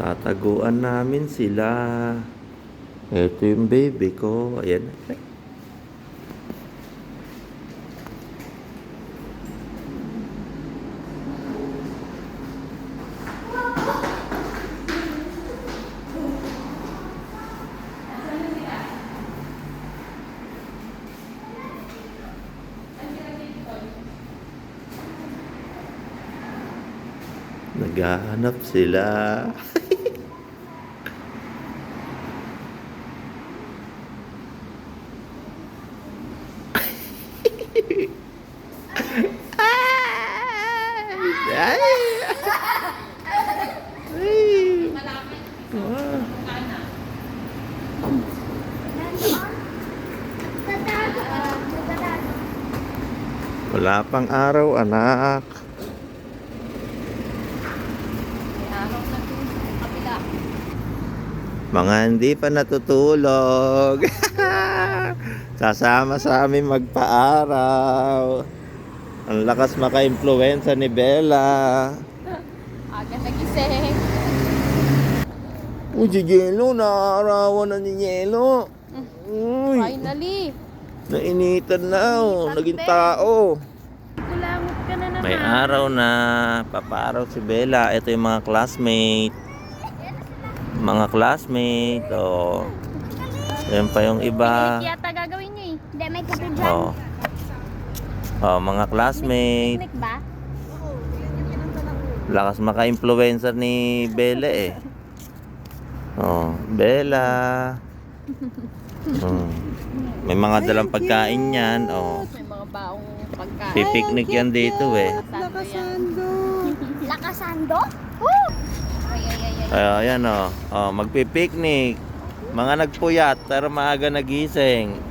Tataguan namin sila. Ito yung baby ko. Ayan. Naghahanap sila. Ay! Ay! Wala pang araw, anak. Araw na to sa kabila. Mga hindi pa natutulog. Sasama sa amin magpa-araw. Ang lakas maka-impluensya ni Bella. Aga nagising. Uy, si Yelo, naarawan na ni Yelo. Uy, Finally. nainitan na, oh. Naging tao. Kulangot ka na naman. May araw na, paparaw si Bella. Ito yung mga classmate. Mga classmate, oh. Yan pa yung iba. Yata gagawin niyo eh. Hindi, may kape dyan. Oh. Oh, mga classmate. Picnic ba? Lakas maka-influencer ni Bella eh. Oh, Bella. Oh. May mga dalang pagkain yan. Oh. May mga baong pagkain. Pipiknik yan dito eh. Lakasando yan. Lakasando? Woo! Ay, ay, ay, ay. Ay, ayan oh. Oh, magpipiknik. Mga nagpuyat pero maaga nagising.